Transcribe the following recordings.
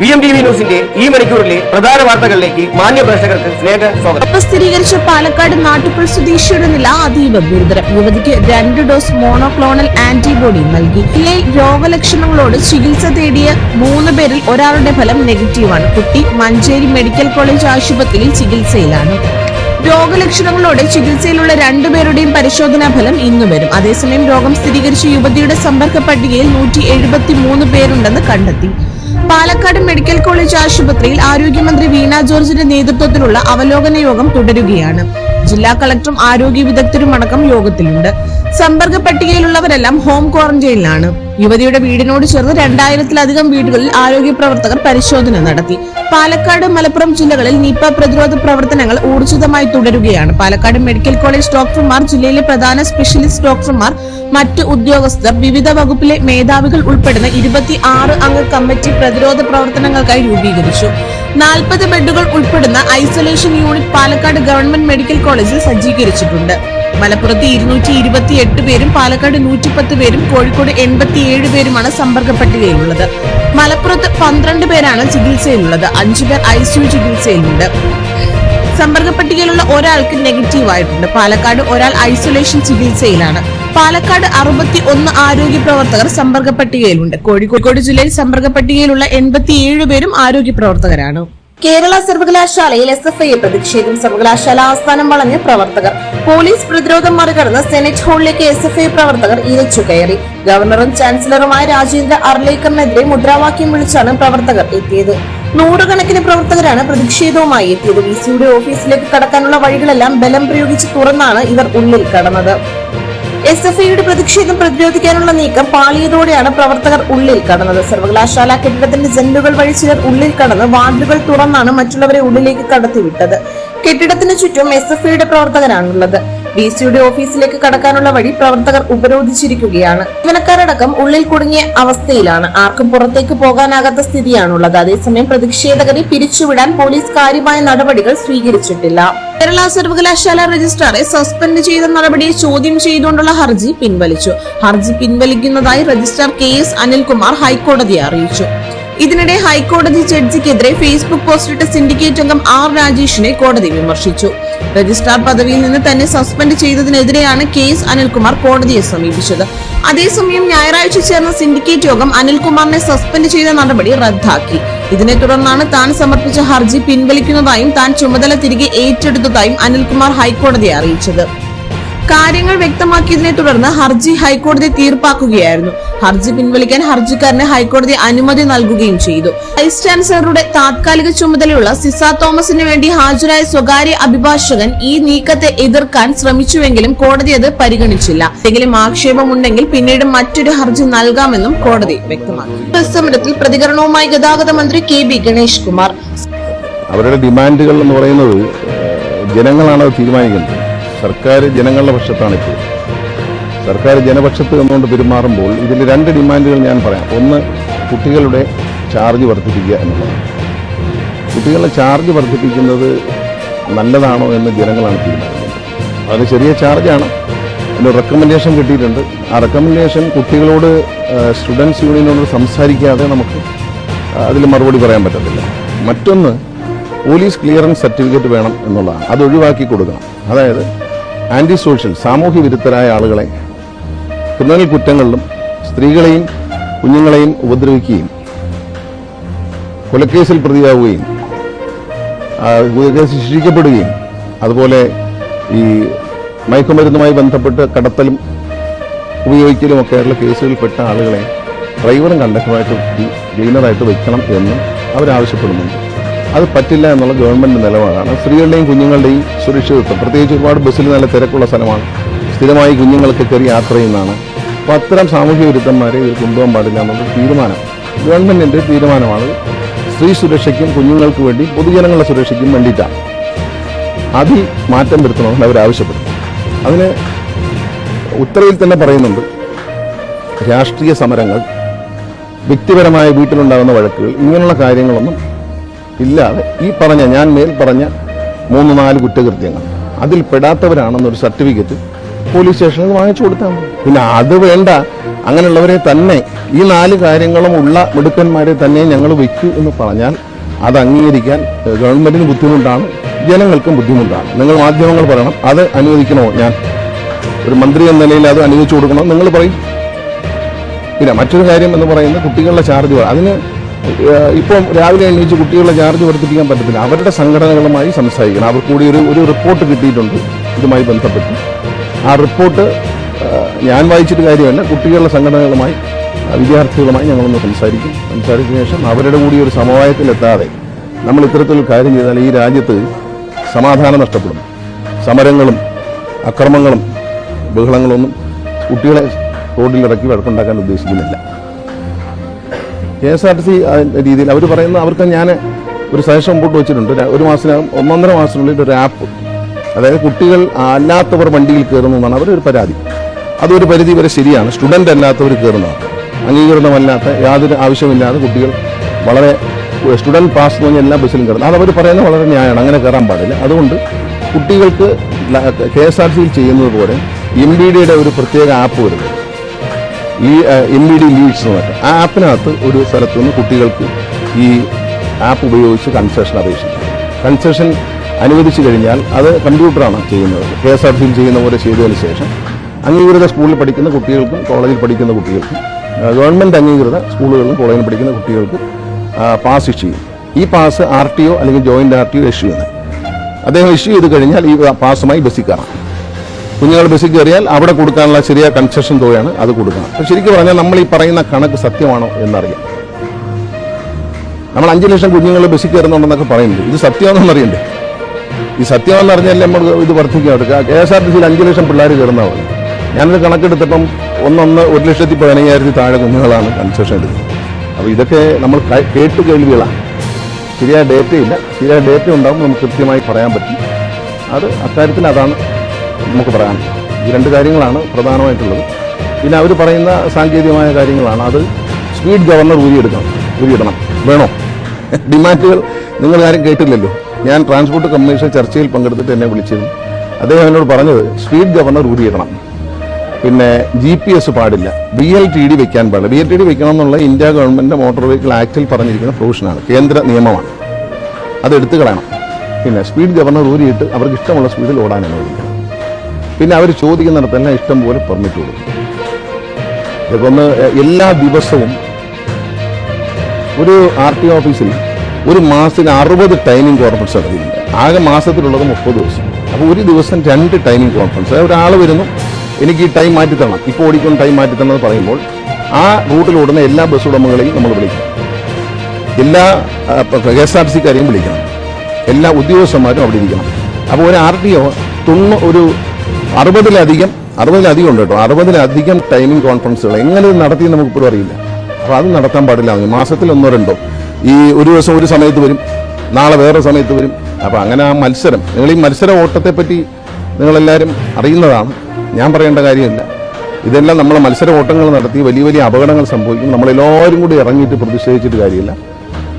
P M T V ന്യൂസിന്റെ ഈ മണിക്കൂറിലെ പ്രധാന വാർത്തകളിലേക്ക് മാന്യ പ്രേക്ഷകർക്ക് സ്നേഹ സ്വാഗതം. സ്ഥിരീകരിച്ച പാലക്കാട് നാട്ടുപുൾ സ്വദേശിയുടെ നില അതീവ ഗുരുതരം. യുവതിക്ക് രണ്ട് ഡോസ് മോണോക്ലോണൽ ആന്റിബോഡി നൽകി. ജില്ലയിൽ രോഗലക്ഷണങ്ങളോട് ചികിത്സ തേടിയ മൂന്ന് പേരിൽ ഒരാളുടെ ഫലം നെഗറ്റീവാണ്. കുട്ടി മഞ്ചേരി മെഡിക്കൽ കോളേജ് ആശുപത്രിയിൽ ചികിത്സയിലാണ്. രോഗലക്ഷണങ്ങളോടെ ചികിത്സയിലുള്ള രണ്ടുപേരുടെയും പരിശോധനാ ഫലം ഇന്ന് വരും. അതേസമയം രോഗം സ്ഥിരീകരിച്ച യുവതിയുടെ സമ്പർക്ക പട്ടികയിൽ നൂറ്റി എഴുപത്തി മൂന്ന് പേരുണ്ടെന്ന് കണ്ടെത്തി. പാലക്കാട് മെഡിക്കൽ കോളേജ് ആശുപത്രിയിൽ ആരോഗ്യമന്ത്രി വീണ ജോർജിന്റെ നേതൃത്വത്തിലുള്ള അവലോകന യോഗം തുടരുകയാണ്. ജില്ലാ കളക്ടറും ആരോഗ്യ വിദഗ്ധരുമടക്കം യോഗത്തിലുണ്ട്. സമ്പർക്ക പട്ടികയിലുള്ളവരെല്ലാം ഹോം ക്വാറന്റൈനിലാണ്. യുവതിയുടെ വീടിനോട് ചേർന്ന് രണ്ടായിരത്തിലധികം വീടുകളിൽ ആരോഗ്യ പ്രവർത്തകർ പരിശോധന നടത്തി. പാലക്കാട് മലപ്പുറം ജില്ലകളിൽ നിപ പ്രതിരോധ പ്രവർത്തനങ്ങൾ ഊർജിതമായി തുടരുകയാണ്. പാലക്കാട് മെഡിക്കൽ കോളേജ് ഡോക്ടർമാർ ജില്ലയിലെ പ്രധാന സ്പെഷ്യലിസ്റ്റ് ഡോക്ടർമാർ മറ്റ് ഉദ്യോഗസ്ഥർ വിവിധ വകുപ്പിലെ മേധാവികൾ ഉൾപ്പെടുന്ന ഇരുപത്തി ആറ് അംഗ കമ്മിറ്റി പ്രതിരോധ പ്രവർത്തനങ്ങൾക്കായി രൂപീകരിച്ചു. നാൽപ്പത് ബെഡുകൾ ഉൾപ്പെടുന്ന isolation unit Palakkad government medical കോളേജിൽ സജ്ജീകരിച്ചിട്ടുണ്ട്. മലപ്പുറത്ത് ഇരുന്നൂറ്റി ഇരുപത്തി എട്ട് പേരും പാലക്കാട് നൂറ്റിപ്പത്ത് പേരും കോഴിക്കോട് എൺപത്തിയേഴ് പേരുമാണ് സമ്പർക്ക പട്ടികയിലുള്ളത് മലപ്പുറത്ത് പന്ത്രണ്ട് പേരാണ് ചികിത്സയിലുള്ളത്. അഞ്ചു പേർ ഐ സി യു ചികിത്സയിലുണ്ട്. സമ്പർക്ക പട്ടികയിലുള്ള ഒരാൾക്ക് നെഗറ്റീവ് ആയിട്ടുണ്ട്. പാലക്കാട് ഒരാൾ ഐസൊലേഷൻ ചികിത്സയിലാണ്. പാലക്കാട് അറുപത്തി ഒന്ന് ആരോഗ്യ പ്രവർത്തകർ സമ്പർക്ക പട്ടികയിലുണ്ട് കോഴിക്കോട് ജില്ലയിൽ സമ്പർക്ക പട്ടികയിലുള്ള എൺപത്തിയേഴ് പേരും ആരോഗ്യ പ്രവർത്തകരാണ്. കേരള സർവകലാശാലയിൽ എസ് എഫ് ഐ പ്രതിഷേധം. സർവകലാശാല ആസ്ഥാനം വളഞ്ഞ് പ്രവർത്തകർ. പോലീസ് പ്രതിരോധം മറികടന്ന് സെനറ്റ് ഹാളിലേക്ക് എസ് എഫ് ഐ പ്രവർത്തകർ ഇരച്ചു കയറി. ഗവർണറും ചാൻസലറുമായ രാജേന്ദ്ര അർലേക്കറിനെതിരെ മുദ്രാവാക്യം വിളിച്ചാണ് പ്രവർത്തകർ എത്തിയത്. നൂറുകണക്കിന് പ്രവർത്തകരാണ് പ്രതിഷേധവുമായി എത്തിയത്. വി സിയുടെ ഓഫീസിലേക്ക് കടക്കാനുള്ള വഴികളെല്ലാം ബലം പ്രയോഗിച്ച് തുറന്നാണ് ഇവർ ഉള്ളിൽ കടന്നത്. എസ് എഫ് ഐയുടെ പ്രതിഷേധം പ്രതിരോധിക്കാനുള്ള നീക്കം പാളിയതോടെയാണ് പ്രവർത്തകർ ഉള്ളിൽ കടന്നത്. സർവകലാശാല കെട്ടിടത്തിന്റെ ജനലുകൾ വഴി ചിലർ ഉള്ളിൽ കടന്ന് വാതിലുകൾ തുറന്നാണ് മറ്റുള്ളവരെ ഉള്ളിലേക്ക് കടത്തിവിട്ടത്. കെട്ടിടത്തിന് ചുറ്റും എസ് എഫ് ഐയുടെ പ്രവർത്തകരാണുള്ളത് ഡി സിയുടെ ഓഫീസിലേക്ക് കടക്കാനുള്ള വഴി പ്രവർത്തകർ ഉപരോധിച്ചിരിക്കുകയാണ്. ജീവനക്കാരടക്കം ഉള്ളിൽ കുടുങ്ങിയ അവസ്ഥയിലാണ്. ആർക്കും പുറത്തേക്ക് പോകാനാകാത്ത സ്ഥിതിയാണുള്ളത്. അതേസമയം പ്രതിഷേധകരെ പിരിച്ചുവിടാൻ പോലീസ് കാര്യമായ നടപടികൾ സ്വീകരിച്ചിട്ടില്ല. കേരള സർവകലാശാല രജിസ്ട്രാറെ സസ്പെൻഡ് ചെയ്ത നടപടിയെ ചോദ്യം ചെയ്തുകൊണ്ടുള്ള ഹർജി പിൻവലിച്ചു. ഹർജി പിൻവലിക്കുന്നതായി രജിസ്ട്രാർ കെ എസ് അനിൽകുമാർ ഹൈക്കോടതിയെ അറിയിച്ചു. ഇതിനിടെ ഹൈക്കോടതി ജഡ്ജിക്കെതിരെ ഫേസ്ബുക്ക് പോസ്റ്റിട്ട സിൻഡിക്കേറ്റ് അംഗം ആർ രാജേഷിനെ കോടതി വിമർശിച്ചു. രജിസ്ട്രാർ പദവിയിൽ നിന്ന് തന്നെ സസ്പെൻഡ് ചെയ്തതിനെതിരെയാണ് കേസ് അനിൽകുമാർ കോടതിയെ സമീപിച്ചത്. അതേസമയം ഞായറാഴ്ച ചേർന്ന സിൻഡിക്കേറ്റ് യോഗം അനിൽകുമാറിനെ സസ്പെൻഡ് ചെയ്ത നടപടി റദ്ദാക്കി. ഇതിനെ തുടർന്നാണ് താൻ സമർപ്പിച്ച ഹർജി പിൻവലിക്കുന്നതായും താൻ ചുമതല തിരികെ ഏറ്റെടുത്തതായും അനിൽകുമാർ ഹൈക്കോടതിയെ അറിയിച്ചത്. കാര്യങ്ങൾ വ്യക്തമാക്കിയതിനെ തുടർന്ന് ഹർജി ഹൈക്കോടതി തീർപ്പാക്കുകയായിരുന്നു. ഹർജി പിൻവലിക്കാൻ ഹർജിക്കാരന് ഹൈക്കോടതി അനുമതി നൽകുകയും ചെയ്തു. വൈസ് ചാൻസലറുടെ താത്കാലിക ചുമതലയുള്ള സിസ തോമസിന് വേണ്ടി ഹാജരായ സ്വകാര്യ അഭിഭാഷകൻ ഈ നീക്കത്തെ എതിർക്കാൻ ശ്രമിച്ചുവെങ്കിലും കോടതി അത് പരിഗണിച്ചില്ല. എന്തെങ്കിലും ആക്ഷേപമുണ്ടെങ്കിൽ പിന്നീട് മറ്റൊരു ഹർജി നൽകാമെന്നും കോടതി വ്യക്തമാക്കി. സമരത്തിൽ പ്രതികരണവുമായി ഗതാഗത മന്ത്രി കെ ബി ഗണേഷ് കുമാർ. അവരുടെ ഡിമാൻഡുകൾ എന്ന് പറയുന്നത് ജനങ്ങളാണ് അത് തീരുമാനിക്കുന്നത്. സർക്കാർ ജനങ്ങളുടെ പക്ഷത്താണ് ഇപ്പോൾ സർക്കാർ ജനപക്ഷത്ത് നിന്നുകൊണ്ട് പെരുമാറുമ്പോൾ ഇതിൽ രണ്ട് ഡിമാൻഡുകൾ ഞാൻ പറയാം. ഒന്ന് കുട്ടികളുടെ ചാർജ് വർദ്ധിപ്പിക്കുക എന്നുള്ളത് കുട്ടികളുടെ ചാർജ് വർദ്ധിപ്പിക്കുന്നത് നല്ലതാണോ എന്ന് ജനങ്ങളാണ് തീരുമാനിക്കുന്നത്. അത് ചെറിയ ചാർജാണ്. അതിന് റെക്കമെൻഡേഷൻ കിട്ടിയിട്ടുണ്ട്. ആ റെക്കമെൻഡേഷൻ കുട്ടികളോട് സ്റ്റുഡൻസ് യൂണിയനോട് സംസാരിക്കാതെ നമുക്ക് അതിൽ മറുപടി പറയാൻ പറ്റത്തില്ല. മറ്റൊന്ന് പോലീസ് ക്ലിയറൻസ് സർട്ടിഫിക്കറ്റ് വേണം എന്നുള്ളതാണ്. അത് ഒഴിവാക്കി കൊടുക്കണം. അതായത് ആന്റി സോഷ്യൽ സാമൂഹ്യ വിരുദ്ധരായ ആളുകളെ ക്രിമിനൽ കുറ്റങ്ങളിലും സ്ത്രീകളെയും കുഞ്ഞുങ്ങളെയും ഉപദ്രവിക്കുകയും കൊലക്കേസിൽ പ്രതിയാവുകയും ആ, ശിക്ഷിക്കപ്പെടുകയും അതുപോലെ ഈ മയക്കുമരുന്നുമായി ബന്ധപ്പെട്ട് കടത്തലും ഉപയോഗിക്കലുമൊക്കെയുള്ള കേസുകളിൽപ്പെട്ട ആളുകളെ ഡ്രൈവറും കണ്ടക്ടറുമായിട്ട് ക്ലീനറായിട്ട് വെക്കണം എന്നും അവരാവശ്യപ്പെടുന്നുണ്ട് അത് പറ്റില്ല എന്നുള്ള ഗവൺമെന്റ് നിലപാടാണ്. സ്ത്രീകളുടെയും കുഞ്ഞുങ്ങളുടെയും സുരക്ഷിതത്വം. പ്രത്യേകിച്ച് ഒരുപാട് ബസ്സിൽ നല്ല തിരക്കുള്ള സ്ഥലമാണ്. സ്ഥിരമായി കുഞ്ഞുങ്ങൾക്ക് കയറി യാത്ര ചെയ്യുന്നതാണ് അപ്പോൾ അത്തരം സാമൂഹ്യ വിരുദ്ധന്മാരെ ഇതിൽ കൊണ്ടുപോകാൻ പാടില്ല എന്നുള്ള തീരുമാനം. ഗവൺമെന്റിന്റെ തീരുമാനമാണ് സ്ത്രീ സുരക്ഷയ്ക്കും കുഞ്ഞുങ്ങൾക്ക് വേണ്ടി പൊതുജനങ്ങളുടെ സുരക്ഷയ്ക്കും വേണ്ടിയിട്ടാണ് അതി മാറ്റം വരുത്തണമെന്ന് അവർ ആവശ്യപ്പെടുന്നു. അതിന് ഉത്തരവിൽ തന്നെ പറയുന്നുണ്ട് രാഷ്ട്രീയ സമരങ്ങൾ വ്യക്തിപരമായ വീട്ടിലുണ്ടാകുന്ന വഴക്കുകൾ ഇങ്ങനെയുള്ള കാര്യങ്ങളൊന്നും ഇല്ലാതെ ഈ പറഞ്ഞ ഞാൻ മേൽ പറഞ്ഞ മൂന്ന് നാല് കുറ്റകൃത്യങ്ങൾ അതിൽ പെടാത്തവരാണെന്നൊരു സർട്ടിഫിക്കറ്റ് പോലീസ് സ്റ്റേഷനിൽ വാങ്ങിച്ചു കൊടുത്താൽ മതി. പിന്നെ അത് വേണ്ട. അങ്ങനെയുള്ളവരെ തന്നെ ഈ നാല് കാര്യങ്ങളും ഉള്ള മിടുക്കന്മാരെ തന്നെ ഞങ്ങൾ വയ്ക്കൂ എന്ന് പറഞ്ഞാൽ അത് അംഗീകരിക്കാൻ ഗവൺമെന്റിന് ബുദ്ധിമുട്ടാണ് ജനങ്ങൾക്കും ബുദ്ധിമുട്ടാണ്. നിങ്ങൾ മാധ്യമങ്ങൾ പറയണം അത് അനുവദിക്കണോ? ഞാൻ ഒരു മന്ത്രി എന്ന നിലയിൽ അത് അനുവദിച്ചു കൊടുക്കണോ? നിങ്ങൾ പറയും. പിന്നെ മറ്റൊരു കാര്യം എന്ന് പറയുന്നത് കുട്ടികളുടെ ചാർജ് അതിന് ഇപ്പം രാവിലെ എണീച്ച് കുട്ടികളുടെ ചാർജ് വർദ്ധിപ്പിക്കാൻ പറ്റത്തില്ല. അവരുടെ സംഘടനകളുമായി സംസാരിക്കണം. അവർക്കൂടി ഒരു ഒരു റിപ്പോർട്ട് കിട്ടിയിട്ടുണ്ട്. ഇതുമായി ബന്ധപ്പെട്ട്. ആ റിപ്പോർട്ട് ഞാൻ വായിച്ചിട്ട് കാര്യമല്ല. കുട്ടികളുടെ സംഘടനകളുമായി വിദ്യാർത്ഥികളുമായി ഞങ്ങളൊന്ന് സംസാരിക്കും. സംസാരിച്ച ശേഷം അവരുടെ കൂടി ഒരു സമവായത്തിലെത്താതെ നമ്മൾ ഇത്തരത്തിലൊരു കാര്യം ചെയ്താൽ ഈ രാജ്യത്ത് സമാധാനം നഷ്ടപ്പെടും. സമരങ്ങളും അക്രമങ്ങളും ബഹളങ്ങളൊന്നും കുട്ടികളെ റോഡിലിറക്കി വഴക്കുണ്ടാക്കാൻ ഉദ്ദേശിക്കുന്നില്ല. K S R T C രീതിയിൽ അവർ പറയുന്ന അവർക്ക് ഞാൻ ഒരു സജഷൻ മുമ്പോട്ട് വെച്ചിട്ടുണ്ട്. ഒരു മാസത്തിനകം ഒന്നൊന്നര മാസത്തിനുള്ളിൽ ഒരു ആപ്പ് അതായത് കുട്ടികൾ അല്ലാത്തവർ വണ്ടിയിൽ കയറുന്നു എന്നാണ് അവരുടെ ഒരു പരാതി. അതൊരു പരിധി വരെ ശരിയാണ്. സ്റ്റുഡന്റ് അല്ലാത്തവർ കയറുന്നതാണ്. അംഗീകൃതമല്ലാത്ത യാതൊരു ആവശ്യമില്ലാതെ കുട്ടികൾ വളരെ സ്റ്റുഡന്റ് പാസ് എന്ന് എല്ലാ ബസ്സിലും കയറുന്നത് അതവർ പറയുന്നത് വളരെ ന്യായമാണ്. അങ്ങനെ കയറാൻ പാടില്ല. അതുകൊണ്ട് കുട്ടികൾക്ക് കെ എസ് ആർ സിയിൽ ചെയ്യുന്നത് പോലെ എം ബി ഡിയുടെ ഒരു പ്രത്യേക ആപ്പ് വരുന്നത് ഈ എം ബി ഡി ലീഡ്സ് എന്ന് പറഞ്ഞിട്ട്. ആ ആപ്പിനകത്ത് ഒരു സ്ഥലത്തുനിന്ന് കുട്ടികൾക്ക് ഈ ആപ്പ് ഉപയോഗിച്ച് കൺസെഷൻ അപേക്ഷിക്കും കൺസെഷൻ അനുവദിച്ചു കഴിഞ്ഞാൽ അത് കമ്പ്യൂട്ടറാണ് ചെയ്യുന്നത്. കെ എസ് ആർ സിയിൽ ചെയ്യുന്ന പോലെ ചെയ്തതിന് ശേഷം അംഗീകൃത സ്കൂളിൽ പഠിക്കുന്ന കുട്ടികൾക്കും കോളേജിൽ പഠിക്കുന്ന കുട്ടികൾക്കും ഗവൺമെന്റ് അംഗീകൃത സ്കൂളുകളിലും കോളേജിൽ പഠിക്കുന്ന കുട്ടികൾക്ക് പാസ് ഇഷ്യൂ ചെയ്യും. ഈ പാസ് ആർ ടി ഒ അല്ലെങ്കിൽ joint R T O issue ചെയ്യുന്നത് അദ്ദേഹം ഇഷ്യൂ ചെയ്ത് കഴിഞ്ഞാൽ ഈ പാസുമായി ബസ്സിൽ കയറാം കുഞ്ഞുങ്ങൾ ബസ്സിൽ കയറിയാൽ അവിടെ കൊടുക്കാനുള്ള ചെറിയ കൺസെഷൻ തുകയാണ് അത് കൊടുക്കണം അപ്പോൾ ശരിക്കും പറഞ്ഞാൽ നമ്മൾ ഈ പറയുന്ന കണക്ക് സത്യമാണോ എന്നറിയാം. നമ്മൾ അഞ്ച് ലക്ഷം കുഞ്ഞുങ്ങൾ ബസ്സിൽ കയറുന്നുണ്ടെന്നൊക്കെ പറയുന്നുണ്ട്. ഇത് സത്യമാണെന്ന് അറിയണ്ടേ ഈ സത്യമെന്ന് അറിഞ്ഞാലേ നമ്മൾ ഇത് വർദ്ധിക്കാൻ എടുക്കുക? കെ എസ് ആർ ടി സിയിൽ അഞ്ച് ലക്ഷം പിള്ളേർ കയറുന്ന പോലെ ഞാനൊരു കണക്കെടുത്തപ്പം ഒന്നൊന്ന് ഒരു ലക്ഷത്തി പതിനയ്യായിരത്തി താഴെ കുഞ്ഞുങ്ങളാണ് കൺസെഷൻ എടുക്കുന്നത് അപ്പോൾ ഇതൊക്കെ നമ്മൾ കേട്ട് കേൾവികളാണ്. ശരിയായ ഡേറ്റ ഇല്ല. ശരിയായ ഡേറ്റ ഉണ്ടാകുമ്പോൾ നമുക്ക് കൃത്യമായി പറയാൻ പറ്റും. അത് അക്കാര്യത്തിൽ അതാണ് നമുക്ക് പറയാൻ ഈ രണ്ട് കാര്യങ്ങളാണ് പ്രധാനമായിട്ടുള്ളത്. പിന്നെ അവർ പറയുന്ന സാങ്കേതികമായ കാര്യങ്ങളാണ്. അത് സ്പീഡ് ഗവർണർ ഊരിയെടുക്കണം. ഊരിയിടണം. വേണോ? ഡിമാൻഡുകൾ നിങ്ങൾ ആരും കേട്ടില്ലല്ലോ. ഞാൻ ട്രാൻസ്പോർട്ട് കമ്മീഷൻ ചർച്ചയിൽ പങ്കെടുത്തിട്ട് എന്നെ വിളിച്ചിരുന്നു. അദ്ദേഹം എന്നോട് പറഞ്ഞത് സ്പീഡ് ഗവർണർ ഊരിയിടണം. പിന്നെ ജി പി എസ് പാടില്ല. ബി എൽ ടി ഡി വെക്കാൻ പാടില്ല. ബി എൽ ടി ഡി വെക്കണം എന്നുള്ള ഇന്ത്യ ഗവൺമെന്റ് മോട്ടോർ വെഹിക്കിൾ ആക്ടിൽ പറഞ്ഞിരിക്കുന്ന പ്രൊവിഷനാണ്. കേന്ദ്ര നിയമമാണ്. അത് എടുത്തു കളയണം പിന്നെ സ്പീഡ് ഗവർണർ ഊരിയിട്ട് അവർക്ക് ഇഷ്ടമുള്ള സ്പീഡിൽ ഓടാൻ അനുവദിക്കണം. പിന്നെ അവർ ചോദിക്കുന്നിടത്തെല്ലാം ഇഷ്ടം പോലെ പെർമിറ്റ് കൊടുക്കും. ഇതൊക്കെ ഒന്ന് എല്ലാ ദിവസവും ഒരു ആർ ടി ഓഫീസിൽ ഒരു മാസത്തിന് അറുപത് ടൈമിംഗ് കോൺഫറൻസ് നടത്തിയിട്ടുണ്ട്. ആകെ മാസത്തിലുള്ളത് മുപ്പത് ദിവസം. അപ്പോൾ ഒരു ദിവസം രണ്ട് ടൈമിംഗ് കോൺഫറൻസ് ഒരാൾ വരുന്നു എനിക്ക് ഈ ടൈം മാറ്റിത്തരണം ഇപ്പോൾ ഓടിക്കുന്ന ടൈം മാറ്റി തരണം എന്ന് പറയുമ്പോൾ ആ റൂട്ടിൽ ഓടുന്ന എല്ലാ ബസ് ഉടമകളെയും നമ്മൾ വിളിക്കണം. എല്ലാ കെ എസ് ആർ ടി സിക്കാരെയും വിളിക്കണം. എല്ലാ ഉദ്യോഗസ്ഥന്മാരും അവിടെ ഇരിക്കണം. അപ്പോൾ ഒരു ആർ ടി ഒ തൊണ്ണൂ ഒരു അറുപതിലധികം അറുപതിലധികം ഉണ്ട് കേട്ടോ. അറുപതിലധികം ടൈമിംഗ് കോൺഫറൻസുകൾ എങ്ങനെ നടത്തിയെന്ന് നമുക്ക് ഇപ്പോഴും അറിയില്ല. അപ്പോൾ അത് നടത്താൻ പാടില്ല. മാസത്തിൽ ഒന്നോ രണ്ടോ. ഈ ഒരു ദിവസം ഒരു സമയത്ത് വരും നാളെ വേറെ സമയത്ത് വരും. അപ്പോൾ അങ്ങനെ ആ മത്സരം നിങ്ങൾ ഈ മത്സര ഓട്ടത്തെ പറ്റി നിങ്ങളെല്ലാവരും അറിയുന്നതാണ്. ഞാൻ പറയേണ്ട കാര്യമില്ല. ഇതെല്ലാം നമ്മൾ മത്സര ഓട്ടങ്ങൾ നടത്തി വലിയ വലിയ അപകടങ്ങൾ സംഭവിക്കും. നമ്മളെല്ലാവരും കൂടി ഇറങ്ങിയിട്ട് പ്രതിഷേധിച്ചിട്ട് കാര്യമില്ല.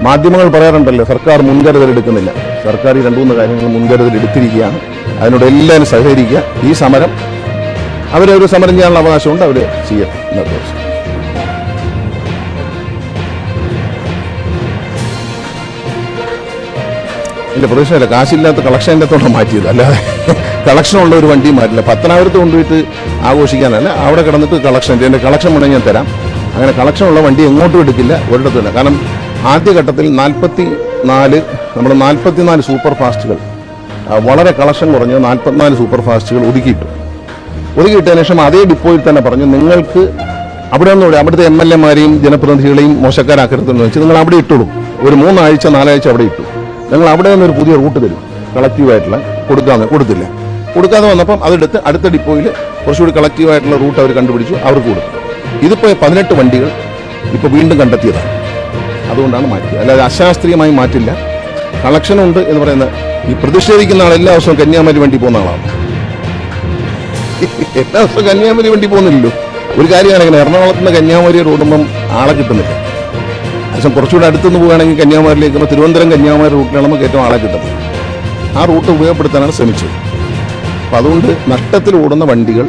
മാധ്യമങ്ങൾ പറയാറുണ്ടല്ലോ സർക്കാർ മുൻകരുതൽ എടുക്കുന്നില്ല സർക്കാർ ഈ രണ്ടു മൂന്ന് കാര്യങ്ങൾ മുൻകരുതൽ എടുത്തിരിക്കുകയാണ് അതിനോട് എല്ലാവരും സഹകരിക്കുക. ഈ സമരം അവരൊരു സമരം ചെയ്യാനുള്ള അവകാശമുണ്ട് അവർ ചെയ്യട്ടെ. ഇന്നത്തെ എന്റെ പ്രദേശമല്ല കാശില്ലാത്ത കളക്ഷന്റെ തോട്ടം മാറ്റിയത്. അല്ലാതെ കളക്ഷൻ ഉള്ള ഒരു വണ്ടിയും മാറ്റില്ല. പത്തനാപുരത്ത് കൊണ്ടുപോയിട്ട് ആഘോഷിക്കാനല്ല. അവിടെ കിടന്നിട്ട് കളക്ഷൻ എന്റെ കളക്ഷൻ വേണമെങ്കിൽ ഞാൻ തരാം. അങ്ങനെ കളക്ഷൻ ഉള്ള വണ്ടി എങ്ങോട്ടും എടുക്കില്ല. ഒരിടത്തും ഇല്ല. കാരണം ആദ്യഘട്ടത്തിൽ നാൽപ്പത്തി നാല് നമ്മൾ നാൽപ്പത്തി നാല് സൂപ്പർ ഫാസ്റ്റുകൾ വളരെ കളക്ഷൻ കുറഞ്ഞ് നാൽപ്പത്തിനാല് സൂപ്പർ ഫാസ്റ്റുകൾ ഒതുക്കിയിട്ടു. ഒതുക്കിയിട്ടതിന് ശേഷം അതേ ഡിപ്പോയിൽ തന്നെ പറഞ്ഞു നിങ്ങൾക്ക് അവിടെ ഒന്നും അവിടുത്തെ എം എൽ എമാരെയും ജനപ്രതിനിധികളെയും മോശക്കാരാക്കരുതെന്ന് വെച്ച് നിങ്ങൾ അവിടെ ഇട്ടോളൂ. ഒരു മൂന്നാഴ്ച നാലാഴ്ച അവിടെ ഇട്ടു. ഞങ്ങൾ അവിടെ നിന്ന് ഒരു പുതിയ റൂട്ട് തരും. കളക്റ്റീവായിട്ടുള്ള കൊടുക്കാതെ കൊടുത്തില്ല. കൊടുക്കാതെ വന്നപ്പം അതെടുത്ത് അടുത്ത ഡിപ്പോയിൽ കുറച്ചുകൂടി കളക്റ്റീവായിട്ടുള്ള റൂട്ട് അവർ കണ്ടുപിടിച്ചു അവർക്ക് കൊടുത്തു. ഇതിപ്പോൾ പതിനെട്ട് വണ്ടികൾ ഇപ്പോൾ വീണ്ടും കണ്ടെത്തിയതാണ്. അതുകൊണ്ടാണ് മാറ്റിയത്. അല്ലാതെ അശാസ്ത്രീയമായി മാറ്റില്ല. കളക്ഷനുണ്ട് എന്ന് പറയുന്ന ഈ പ്രതിഷേധിക്കുന്ന ആൾ എല്ലാ ദിവസവും കന്യാകുമാരി വണ്ടി പോകുന്ന ആളാണ്. എല്ലാ ദിവസവും കന്യാകുമാരി വണ്ടി പോകുന്നില്ലല്ലോ. ഒരു കാര്യമാണ് ഇങ്ങനെ എറണാകുളത്ത് കന്യാകുമാരി റോഡുമ്പം ആളെ കിട്ടുന്നില്ല. പക്ഷേ കുറച്ചുകൂടെ അടുത്തുനിന്ന് പോവുകയാണെങ്കിൽ കന്യാകുമാരിയിലേക്ക് നമ്മൾ തിരുവനന്തപുരം കന്യാകുമാരി റൂട്ടിലാണ് നമുക്ക് ഏറ്റവും ആളെ കിട്ടുന്നത് ആ റൂട്ട് ഉപയോഗപ്പെടുത്താനാണ് ശ്രമിച്ചത്. അപ്പം അതുകൊണ്ട് നഷ്ടത്തിൽ ഓടുന്ന വണ്ടികൾ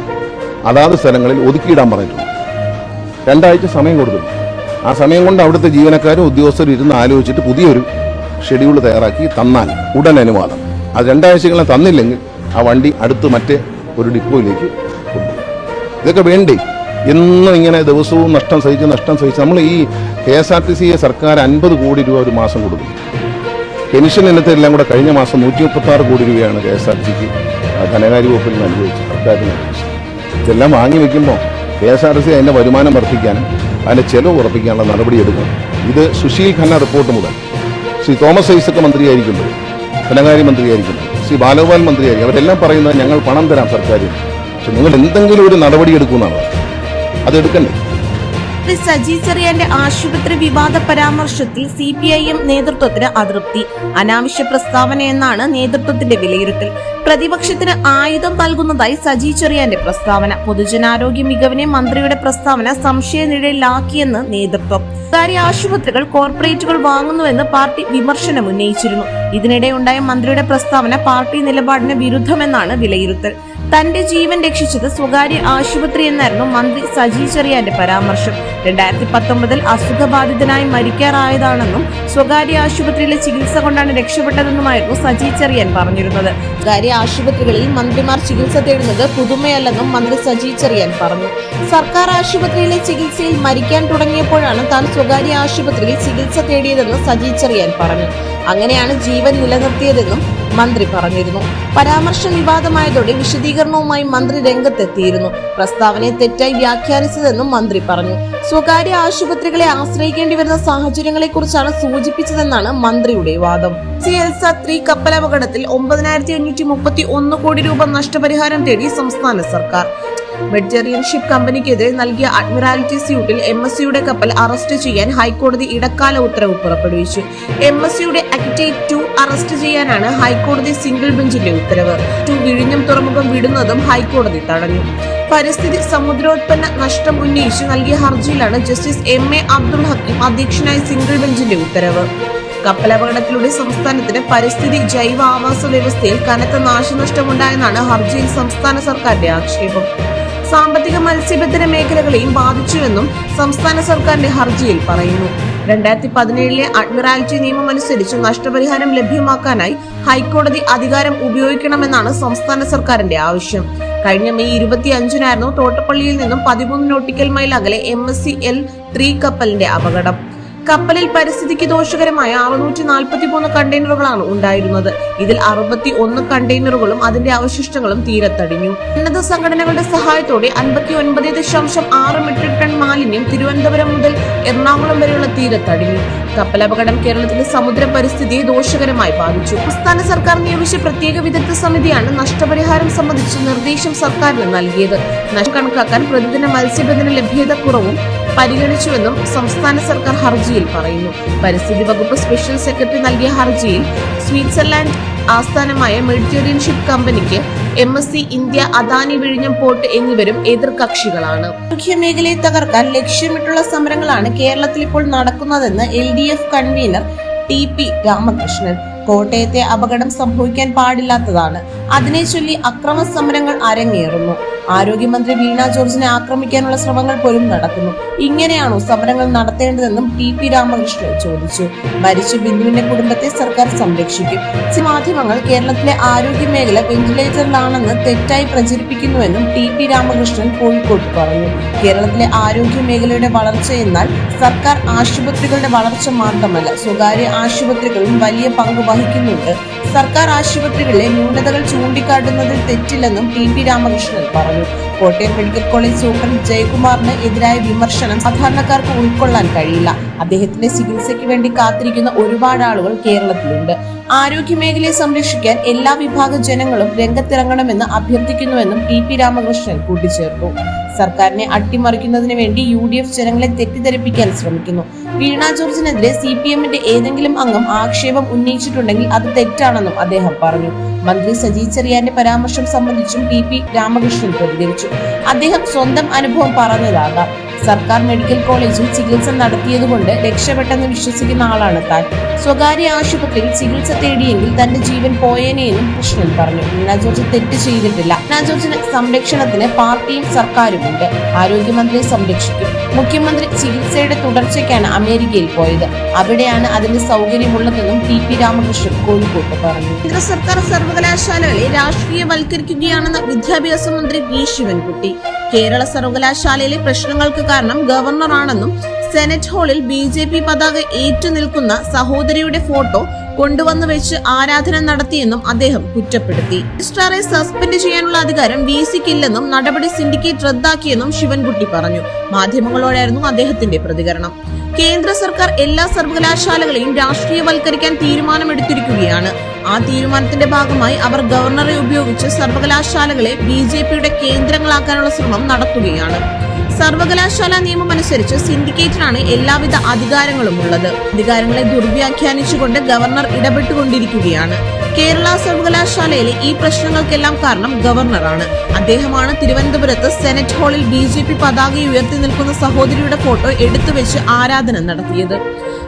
അതാത് സ്ഥലങ്ങളിൽ ഒതുക്കിയിടാൻ പറഞ്ഞിട്ടുണ്ട്. രണ്ടാഴ്ച സമയം കൊടുത്തിട്ടുണ്ട് ആ സമയം കൊണ്ട് അവിടുത്തെ ജീവനക്കാരും ഉദ്യോഗസ്ഥരും ഇരുന്ന് ആലോചിച്ചിട്ട് പുതിയൊരു ഷെഡ്യൂൾ തയ്യാറാക്കി തന്നാൽ ഉടൻ അനുവാദം. അത് രണ്ടാഴ്ചകളെ തന്നില്ലെങ്കിൽ ആ വണ്ടി അടുത്ത് മറ്റേ ഒരു ഡിപ്പോയിലേക്ക് കൊണ്ടുപോകും. ഇതൊക്കെ വേണ്ടേ? എന്നും ഇങ്ങനെ ദിവസവും നഷ്ടം സഹിച്ച് നഷ്ടം സഹിച്ച് നമ്മൾ ഈ കെ എസ് ആർ ടി സിയെ സർക്കാർ അൻപത് കോടി രൂപ ഒരു മാസം കൊടുക്കും പെൻഷൻ ഇനത്തെല്ലാം കൂടെ കഴിഞ്ഞ മാസം നൂറ്റി മുപ്പത്തി ആറ് കോടി രൂപയാണ് കെ എസ് ആർ ടി സിക്ക് ധനകാര്യ വകുപ്പിൽ നിന്ന് അനുവദിച്ചത് സർക്കാരിന് അനുഭവിച്ചത്. ഇതെല്ലാം വാങ്ങി വെക്കുമ്പോൾ K S R T C അതിന്റെ വരുമാനം വർദ്ധിക്കാനും അതിന്റെ ചെലവ് ഉറപ്പിക്കാനുള്ള നടപടിയെടുക്കും ഇത് സുശീൽ ഖന്ന റിപ്പോർട്ട് മുതൽ. ശ്രീ തോമസ് ഐസക് മന്ത്രിയായിരിക്കുമ്പോൾ ധനകാര്യ മന്ത്രിയായിരിക്കുമ്പോൾ ശ്രീ ബാലഗോപാൽ മന്ത്രിയായിരിക്കും. അവരെല്ലാം പറയുന്നത് ഞങ്ങൾ പണം തരാം സർക്കാരിന്. പക്ഷെ നിങ്ങൾ എന്തെങ്കിലും ഒരു നടപടി എടുക്കുമെന്നാണ്. അതെടുക്കണ്ടേ സജി ചെറിയാന്റെ ആശുപത്രി വിവാദ പരാമർശത്തിൽ സി പി ഐ എം നേതൃത്വത്തിന് അതൃപ്തി. അനാവശ്യ പ്രസ്താവന എന്നാണ് നേതൃത്വത്തിന്റെ വിലയിരുത്തൽ. പ്രതിപക്ഷത്തിന് ആയുധം നൽകുന്നതായി സജി ചെറിയാന്റെ പ്രസ്താവന. പൊതുജനാരോഗ്യ മികവിനെ മന്ത്രിയുടെ പ്രസ്താവന സംശയനിഴയിലാക്കിയെന്ന് നേതൃത്വം. സ്വകാര്യ ആശുപത്രികൾ കോർപ്പറേറ്റുകൾ വാങ്ങുന്നുവെന്ന് പാർട്ടി വിമർശനം ഉന്നയിച്ചിരുന്നു ഇതിനിടെ ഉണ്ടായ മന്ത്രിയുടെ പ്രസ്താവന പാർട്ടി നിലപാടിന് വിരുദ്ധമെന്നാണ് വിലയിരുത്തൽ. തന്റെ ജീവൻ രക്ഷിച്ചത് സ്വകാര്യ ആശുപത്രി എന്നായിരുന്നു മന്ത്രി സജി ചെറിയാന്റെ പരാമർശം. രണ്ടായിരത്തി പത്തൊമ്പതിൽ അസുഖബാധിതനായി മരിക്കാറായതാണെന്നും സ്വകാര്യ ആശുപത്രിയിലെ ചികിത്സ കൊണ്ടാണ് രക്ഷപ്പെട്ടതെന്നുമായിരുന്നു സജി ചെറിയാൻ പറഞ്ഞിരുന്നത്. സ്വകാര്യ ആശുപത്രികളിൽ മന്ത്രിമാർ ചികിത്സ തേടുന്നത് പുതുമയല്ലെന്നും മന്ത്രി സജി ചെറിയാൻ പറഞ്ഞു. സർക്കാർ ആശുപത്രിയിലെ ചികിത്സയിൽ മരിക്കാൻ തുടങ്ങിയപ്പോഴാണ് താൻ സ്വകാര്യ ആശുപത്രിയിൽ ചികിത്സ തേടിയതെന്ന് സജി ചെറിയാൻ പറഞ്ഞു. അങ്ങനെയാണ് ജീവൻ നിലനിർത്തിയതെന്നും മന്ത്രി പറഞ്ഞിരുന്നു. പരാമർശം വിവാദമായതോടെ വിശദീകരണവുമായി മന്ത്രി രംഗത്തെത്തിയിരുന്നു. പ്രസ്താവനയെ തെറ്റായി വ്യാഖ്യാനിച്ചതെന്നും മന്ത്രി പറഞ്ഞു. സ്വകാര്യ ആശുപത്രികളെ ആശ്രയിക്കേണ്ടി വരുന്ന സാഹചര്യങ്ങളെക്കുറിച്ചാണ് സൂചിപ്പിച്ചതെന്നാണ് മന്ത്രിയുടെ വാദം. സി എൽസ ത്രീ കപ്പലപകടത്തിൽ ഒമ്പതിനായിരത്തി അഞ്ഞൂറ്റി മുപ്പത്തി ഒന്ന് കോടി രൂപ നഷ്ടപരിഹാരം തേടി സംസ്ഥാന സർക്കാർ. ഷിപ്പ് കമ്പനിക്കെതിരെ നൽകിയ അഡ്മിറാലിറ്റി സ്യൂട്ടിൽ എം എസ് സിയുടെ കപ്പൽ അറസ്റ്റ് ചെയ്യാൻ ഹൈക്കോടതി ഇടക്കാല ഉത്തരവ് പുറപ്പെടുവിച്ചു. എം എസ് സിയുടെ ടു അറസ്റ്റ് ചെയ്യാനാണ് ഹൈക്കോടതി സിംഗിൾ ബെഞ്ചിന്റെ ഉത്തരവ്. ടു വിഴിഞ്ഞം തുറമുഖം വിടുന്നതും ഹൈക്കോടതി തടഞ്ഞു. പരിസ്ഥിതി സമുദ്രോത്പന്ന നഷ്ടം ഉന്നയിച്ച് നൽകിയ ഹർജിയിലാണ് justice M A Abdul Hakeem അധ്യക്ഷനായ സിംഗിൾ ബെഞ്ചിന്റെ ഉത്തരവ്. കപ്പലപകടത്തിലൂടെ സംസ്ഥാനത്തിന് പരിസ്ഥിതി ജൈവ ആവാസ വ്യവസ്ഥയിൽ കനത്ത നാശനഷ്ടമുണ്ടായെന്നാണ് ഹർജിയിൽ സംസ്ഥാന സർക്കാരിന്റെ ആക്ഷേപം. സാമ്പത്തിക മത്സ്യബന്ധന മേഖലകളെയും ബാധിച്ചുവെന്നും സംസ്ഥാന സർക്കാരിന്റെ ഹർജിയിൽ പറയുന്നു. രണ്ടായിരത്തി പതിനേഴിലെ അഡ്മിറാലിറ്റി നിയമം അനുസരിച്ച് നഷ്ടപരിഹാരം ലഭ്യമാക്കാനായി ഹൈക്കോടതി അധികാരം ഉപയോഗിക്കണമെന്നാണ് സംസ്ഥാന സർക്കാരിന്റെ ആവശ്യം. കഴിഞ്ഞ മെയ് ഇരുപത്തി അഞ്ചിനായിരുന്നു തോട്ടപ്പള്ളിയിൽ നിന്നും പതിമൂന്ന് നോട്ടിക്കൽ മൈൽ അകലെ M S C L three കപ്പലിന്റെ അപകടം. കപ്പലിൽ പരിസ്ഥിതിക്ക് ദോഷകരമായ അറുന്നൂറ്റി നാൽപ്പത്തി മൂന്ന് കണ്ടെയ്നറുകളാണ് ഉണ്ടായിരുന്നത്. ഇതിൽ അറുപത്തി ഒന്ന് കണ്ടെയ്നറുകളും അതിന്റെ അവശിഷ്ടങ്ങളും തീരത്തടിഞ്ഞു. ഉന്നത സംഘടനകളുടെ സഹായത്തോടെ അൻപത്തി ഒൻപത് ദശാംശം ആറ് മെട്രിക് ടൺ മാലിന്യം തിരുവനന്തപുരം മുതൽ എറണാകുളം വരെയുള്ള തീരത്തടിഞ്ഞു. കപ്പലപകടം കേരളത്തിലെ സമുദ്ര പരിസ്ഥിതിയെ ദോഷകരമായി ബാധിച്ചു. സംസ്ഥാന സർക്കാർ നിയമിച്ച പ്രത്യേക വിദഗ്ധ സമിതിയാണ് നഷ്ടപരിഹാരം സംബന്ധിച്ച് നിർദ്ദേശം സർക്കാരിന് നൽകിയത്. കണക്കാക്കാൻ പ്രതിദിന മത്സ്യബന്ധന ലഭ്യത കുറവും പരിഗണിച്ചുവെന്നും സംസ്ഥാന സർക്കാർ ഹർജിയിൽ പറയുന്നു. പരിസ്ഥിതി വകുപ്പ് സ്പെഷ്യൽ സെക്രട്ടറി നൽകിയ ഹർജിയിൽ സ്വിറ്റ്സർലാൻഡ് ആസ്ഥാനമായ മെഡിറ്ററേനിയൻ ഷിപ്പ് കമ്പനിക്ക് M S C India Adani വിഴിഞ്ഞം പോർട്ട് എന്നിവരും എതിർകക്ഷികളാണ്. മുഖ്യ മേഖലയെ തകർക്കാൻ ലക്ഷ്യമിട്ടുള്ള സമരങ്ങളാണ് കേരളത്തിൽ ഇപ്പോൾ നടക്കുന്നതെന്ന് L D F convener T P Ramakrishnan. കോട്ടയത്തെ അപകടം സംഭവിക്കാൻ പാടില്ലാത്തതാണ്. അതിനെ ചൊല്ലി അക്രമ സമരങ്ങൾ അരങ്ങേറുന്നു. ആരോഗ്യമന്ത്രി വീണ ജോർജിനെ ആക്രമിക്കാനുള്ള ശ്രമങ്ങൾ പോലും നടക്കുന്നു. ഇങ്ങനെയാണോ സമരങ്ങൾ നടത്തേണ്ടതെന്നും ടി പി രാമകൃഷ്ണൻ ചോദിച്ചു. മരിച്ച ബിന്ദുവിന്റെ കുടുംബത്തെ സർക്കാർ സംരക്ഷിക്കും. ചില മാധ്യമങ്ങൾ കേരളത്തിലെ ആരോഗ്യ മേഖല വെന്റിലേറ്ററിലാണെന്ന് തെറ്റായി പ്രചരിപ്പിക്കുന്നുവെന്നും ടി പി രാമകൃഷ്ണൻ കോഴിക്കോട്ട് പറഞ്ഞു. കേരളത്തിലെ ആരോഗ്യ മേഖലയുടെ വളർച്ച എന്നാൽ സർക്കാർ ആശുപത്രികളുടെ വളർച്ച മാത്രമല്ല സ്വകാര്യ ആശുപത്രികളും വലിയ പങ്ക് വഹിക്കുന്നുണ്ട് സർക്കാർ ആശുപത്രികളിലെ ന്യൂനതകൾ ചൂണ്ടിക്കാട്ടുന്നതിൽ തെറ്റില്ലെന്നും ടി പി രാമകൃഷ്ണൻ പറഞ്ഞു. കോട്ടയം മെഡിക്കൽ കോളേജ് സൂപ്രണ്ട് ജയകുമാറിന് എതിരായ വിമർശനം സാധാരണക്കാർക്ക് ഉൾക്കൊള്ളാൻ കഴിയില്ല. അദ്ദേഹത്തിന്റെ ചികിത്സയ്ക്ക് വേണ്ടി കാത്തിരിക്കുന്ന ഒരുപാട് ആളുകൾ കേരളത്തിലുണ്ട്. ആരോഗ്യ മേഖലയെ സംരക്ഷിക്കാൻ എല്ലാ വിഭാഗ ജനങ്ങളും രംഗത്തിറങ്ങണമെന്ന് അഭ്യർത്ഥിക്കുന്നുവെന്നും ടി പി രാമകൃഷ്ണൻ കൂട്ടിച്ചേർത്തു. സർക്കാരിനെ അട്ടിമറിക്കുന്നതിന് വേണ്ടി യു ഡി എഫ് ജനങ്ങളെ തെറ്റിദ്ധരിപ്പിക്കാൻ ശ്രമിക്കുന്നു. വീണ ജോർജിനെതിരെ സി പി എമ്മിന്റെ ഏതെങ്കിലും അംഗം ആക്ഷേപം ഉന്നയിച്ചിട്ടുണ്ടെങ്കിൽ അത് തെറ്റാണെന്നും അദ്ദേഹം പറഞ്ഞു. മന്ത്രി സജി ചെറിയാന്റെ പരാമർശം സംബന്ധിച്ചും ടി പി രാമകൃഷ്ണൻ പ്രതികരിച്ചു. അദ്ദേഹം സ്വന്തം അനുഭവം പറഞ്ഞതാകാം. സർക്കാർ മെഡിക്കൽ കോളേജിൽ ചികിത്സ നടത്തിയതുകൊണ്ട് രക്ഷപ്പെട്ടെന്ന് വിശ്വസിക്കുന്ന ആളാണ് താൻ. സ്വകാര്യ ആശുപത്രിയിൽ ചികിത്സ തേടിയെങ്കിൽ തന്റെ ജീവൻ പോയേനെയെന്നും കൃഷ്ണൻ പറഞ്ഞു. വീണ ജോർജ് തെറ്റ് ചെയ്തിട്ടില്ല. വീണ ജോർജിന് സംരക്ഷണത്തിന് പാർട്ടിയും സർക്കാരും ഉണ്ട് ആരോഗ്യമന്ത്രിയെ സംരക്ഷിക്കും. മുഖ്യമന്ത്രി ചികിത്സയുടെ തുടർച്ചയ്ക്കാണ് അമേരിക്കയിൽ പോയത്. അവിടെയാണ് അതിന് സൗകര്യമുള്ളതെന്നും ടി പി രാമകൃഷ്ണൻ കോഴിക്കോട്ട് പറഞ്ഞു. കേന്ദ്ര സർക്കാർ സർവകലാശാലകളെ രാഷ്ട്രീയവൽക്കരിക്കുകയാണെന്ന് വിദ്യാഭ്യാസ മന്ത്രി വി ശിവൻകുട്ടി. കേരള സർവകലാശാലയിലെ പ്രശ്നങ്ങൾക്ക് കാരണം ഗവർണറാണെന്നും സെനറ്റ് ഹാളിൽ ബി ജെ പി പതാക ഏറ്റുനിൽക്കുന്ന സഹോദരിയുടെ ഫോട്ടോ കൊണ്ടുവന്നു വെച്ച് ആരാധന നടത്തിയെന്നും അദ്ദേഹം കുറ്റപ്പെടുത്തി. രജിസ്ട്രാറെ സസ്പെൻഡ് ചെയ്യാനുള്ള അധികാരം വി സിക്കില്ലെന്നും നടപടി സിൻഡിക്കേറ്റ് റദ്ദാക്കിയെന്നും ശിവൻകുട്ടി പറഞ്ഞു. മാധ്യമങ്ങളോടായിരുന്നു അദ്ദേഹത്തിന്റെ പ്രതികരണം. കേന്ദ്ര സർക്കാർ എല്ലാ സർവകലാശാലകളെയും രാഷ്ട്രീയവൽക്കരിക്കാൻ തീരുമാനമെടുത്തിരിക്കുകയാണ്. ആ തീരുമാനത്തിന്റെ ഭാഗമായി അവർ ഗവർണറെ ഉപയോഗിച്ച് സർവകലാശാലകളെ ബി ജെ പിയുടെ കേന്ദ്രങ്ങളാക്കാനുള്ള ശ്രമം നടത്തുകയാണ്. സർവകലാശാല നിയമം അനുസരിച്ച് സിൻഡിക്കേറ്റിനാണ് എല്ലാവിധ അധികാരങ്ങളും ഉള്ളത് അധികാരങ്ങളെ ദുർവ്യാഖ്യാനിച്ചുകൊണ്ട് ഗവർണർ ഇടപെട്ടുകൊണ്ടിരിക്കുകയാണ്. കേരള സർവകലാശാലയിലെ ഈ പ്രശ്നങ്ങൾക്കെല്ലാം കാരണം ഗവർണറാണ്. അദ്ദേഹമാണ് തിരുവനന്തപുരത്ത് സെനറ്റ് ഹാളിൽ ബി ജെ പി പതാക ഉയർത്തി നിൽക്കുന്ന സഹോദരിയുടെ ഫോട്ടോ എടുത്തുവെച്ച് ആരാധന നടത്തിയത്.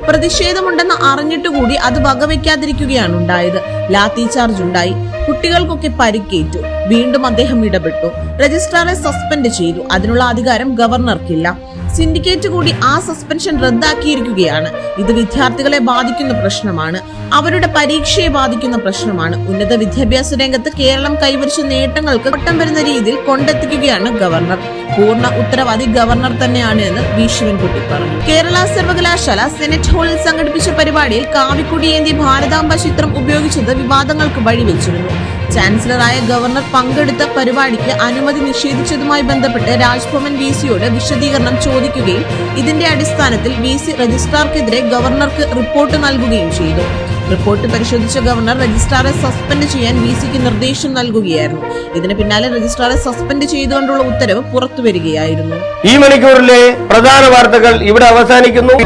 പ്രതിഷേധമുണ്ടെന്ന് അറിഞ്ഞിട്ടുകൂടി അത് വകവെക്കാതിരിക്കുകയാണ് ഉണ്ടായത്. ലാത്തി ചാർജ് ഉണ്ടായി. കുട്ടികൾക്കൊക്കെ പരിക്കേറ്റു. വീണ്ടും അദ്ദേഹം ഇടപെട്ടു. രജിസ്ട്രാറെ സസ്പെൻഡ് ചെയ്തു. അതിനുള്ള അധികാരം ഗവർണർക്കില്ല. സിൻഡിക്കേറ്റ് കൂടി ആ സസ്പെൻഷൻ റദ്ദാക്കിയിരിക്കുകയാണ്. ഇത് വിദ്യാർത്ഥികളെ ബാധിക്കുന്ന പ്രശ്നമാണ്. അവരുടെ പരീക്ഷയെ ബാധിക്കുന്ന പ്രശ്നമാണ്. ഉന്നത വിദ്യാഭ്യാസ രംഗത്ത് കേരളം കൈവരിച്ച നേട്ടങ്ങൾക്ക് വട്ടം വരുന്ന രീതിയിൽ കൊണ്ടെത്തിക്കുകയാണ് ഗവർണർ. പൂർണ ഉത്തരവാദി ഗവർണർ തന്നെയാണ് എന്ന് വി. ശിവൻകുട്ടി പറഞ്ഞു. കേരള സർവകലാശാല സെനറ്റ് ഹാളിൽ സംഘടിപ്പിച്ച പരിപാടിയിൽ കാവിക്കുടി എന്തി ഭാരതാംബ ചിത്രം ഉപയോഗിച്ചത് വിവാദങ്ങൾക്ക് വഴിവെച്ചിരുന്നു. ചാൻസലറായ ഗവർണർ പങ്കെടുത്ത പരിപാടിക്ക് അനുമതി നിഷേധിച്ചതുമായി ബന്ധപ്പെട്ട് രാജ്ഭവൻ വി. സിയോട് വിശദീകരണം ചോദിക്കുകയും ഇതിന്റെ അടിസ്ഥാനത്തിൽ വി. സി രജിസ്ട്രാർക്കെതിരെ ഗവർണർക്ക് റിപ്പോർട്ട് നൽകുകയും ചെയ്തു. റിപ്പോർട്ട് പരിശോധിച്ച ഗവർണർ രജിസ്ട്രാറെ സസ്പെൻഡ് ചെയ്യാൻ വി സിക്ക് നിർദ്ദേശം നൽകുകയായിരുന്നു. ഇതിന് പിന്നാലെ രജിസ്ട്രാറെ സസ്പെൻഡ് ചെയ്തുകൊണ്ടുള്ള ഉത്തരവ് പുറത്തുവരികയായിരുന്നു. ഈ മണിക്കൂറിലെ പ്രധാന വാർത്തകൾ ഇവിടെ അവസാനിക്കുന്നു.